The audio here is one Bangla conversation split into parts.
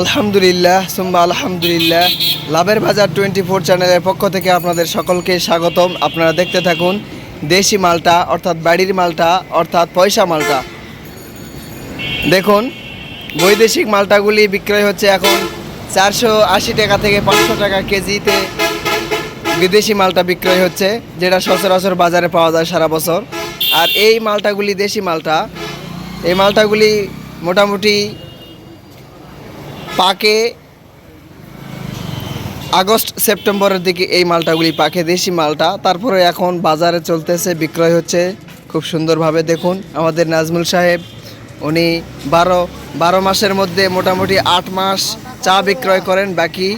আলহামদুলিল্লাহ সুম্বা আলহামদুলিল্লাহ। লাভের বাজার টোয়েন্টি ফোর চ্যানেলের পক্ষ থেকে আপনাদের সকলকে স্বাগতম। আপনারা দেখতে থাকুন, দেশি মালটা, অর্থাৎ বাড়ির মালটা, অর্থাৎ পয়সা মালটা। দেখুন, বৈদেশিক মালটাগুলি বিক্রয় হচ্ছে এখন চারশো আশি টাকা থেকে পাঁচশো টাকা কেজিতে। বিদেশি মালটা বিক্রয় হচ্ছে, যেটা সচরাচর বাজারে পাওয়া যায় সারা বছর। আর এই মালটাগুলি দেশি মালটা, এই মালটাগুলি মোটামুটি পাকে আগস্ট সেপ্টেম্বরের দিকে এই মালটাগুলি পাকে, দেশি মালটা। তারপরে এখন বাজারে চলতেছে, বিক্রয় হচ্ছে। খুব সুন্দরভাবে দেখুন, আমাদের নাজমুল সাহেব, উনি বারো বারো মাসের মধ্যে মোটামুটি আট মাস চা বিক্রয় করেন, বাকি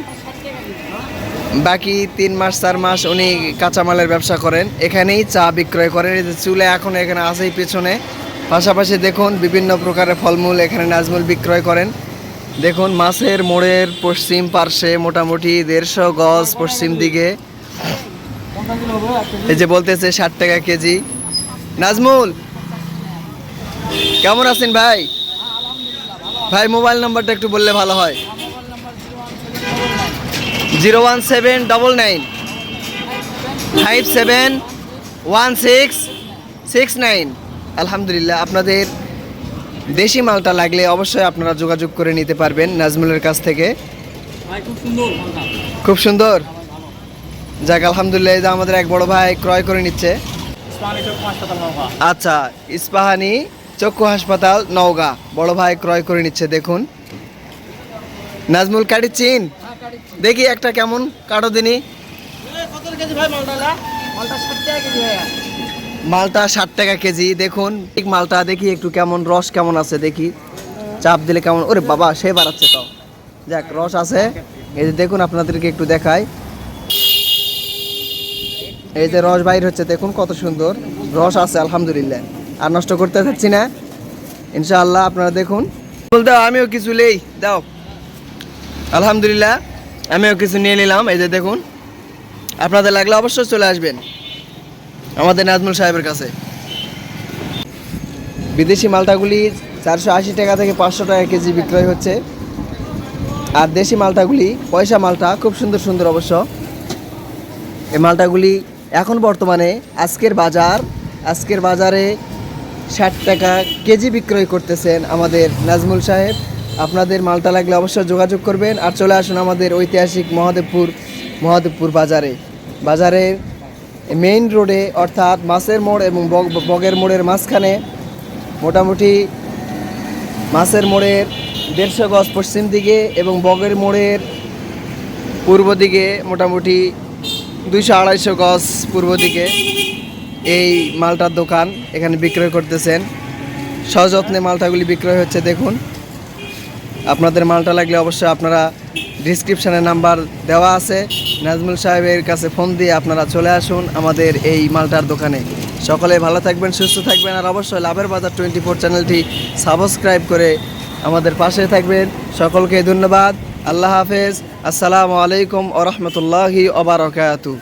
বাকি তিন মাস, চার মাস উনি কাঁচামালের ব্যবসা করেন। এখানেই চা বিক্রয় করেন, এই যে চুলে এখন এখানে আছেই পেছনে। পাশাপাশি দেখুন, বিভিন্ন প্রকারের ফলমূল এখানে নাজমুল বিক্রয় করেন। দেখুন, মাছের মোড়ের পশ্চিম পার্শ্বে মোটামুটি দেড়শো গজ পশ্চিম দিকে। এই যে বলতেছে ষাট টাকা কেজি। নাজমুল, কেমন আছেন ভাই? ভাই, মোবাইল নাম্বারটা একটু বললে ভালো হয়। Zero one seven double nine. Five seven one six six nine. আলহামদুলিল্লাহ, আপনাদের দেশি মালটা লাগলে অবশ্যই আপনারা যোগাযোগ করে নিতে পারবেন নাজমুলের কাছ থেকে। খুব সুন্দর। যাক আলহামদুলিল্লাহ যে আমাদের এক বড় ভাই ক্রয় করে নিচ্ছে। আচ্ছা ইস্পাহানি চক্ষু হাসপাতাল নওগাঁ। বড় ভাই ক্রয় করে নিচ্ছে দেখুন। নাজমুল কাটি চিন। দেখি একটা কেমন কাটো দিনই কত কেজি ভাই মালটা ষাট টাকা কেজি, দেখুন। ঠিক মালটা দেখি একটু কেমন, রস কেমন আছে দেখি। চাপ দিলে কেমন, ওরে বাবা, সে বাড়াচ্ছে তো। যাক, রস আছে। এই যে দেখুন, আপনাদেরকে একটু দেখাই। এই যে রস বাইর হচ্ছে, দেখুন কত সুন্দর। রস আছে, আলহামদুলিল্লাহ। আর নষ্ট করতে চাচ্ছি না। ইনশাআল্লাহ, আপনারা দেখুন। দাও আমিও কিছু লেই দাও। আলহামদুলিল্লাহ, আমিও কিছু নিয়ে নিলাম। এই যে দেখুন, আপনাদের লাগলে অবশ্যই চলে আসবেন। আমাদের নাজমুল সাহেবের কাছে। বিদেশি মালটাগুলি চারশো আশি টাকা থেকে পাঁচশো টাকা কেজি বিক্রয় হচ্ছে। আর দেশি মালটাগুলি, পয়সা মালটা খুব সুন্দর সুন্দর অবশ্য। এই মালটাগুলি এখন বর্তমানে আজকের বাজার, আজকের বাজারে ষাট টাকা কেজি বিক্রয় করতেছেন আমাদের নাজমুল সাহেব। আপনাদের মালটা লাগলে অবশ্যই যোগাযোগ করবেন। আর চলে আসুন আমাদের ঐতিহাসিক মহাদেবপুর মহাদেবপুর বাজারে। বাজারের মেইন রোডে অর্থাৎ মাছের মোড় এবং বগ- বগের মোড়ের মাঝখানে মোটামুটি মাছের মোড়ের দেড়শো গজ পশ্চিম দিকে এবং বগের মোড়ের পূর্ব দিকে মোটামুটি দুইশো আড়াইশো গজ পূর্ব দিকে এই মালটার দোকান এখানে বিক্রয় করতেছেন। সযত্নে মালটাগুলি বিক্রয় হচ্ছে, দেখুন। আপনাদের মালটা লাগলে অবশ্যই আপনারা ডিসক্রিপশানে নাম্বার দেওয়া আছে। নাজমুল সাহেবের কাছে ফোন দিয়ে আপনারা চলে আসুন আমাদের এই মালটার দোকানে। সকলে ভালো থাকবেন, সুস্থ থাকবেন আর অবশ্যই লাভের বাজার টোয়েন্টি ফোর চ্যানেলটি সাবস্ক্রাইব করে আমাদের পাশে থাকবেন। সকলকে ধন্যবাদ। আল্লাহ হাফেজ। আসসালামু আলাইকুম আ রহমতুল্লাহি ওবরাকাতু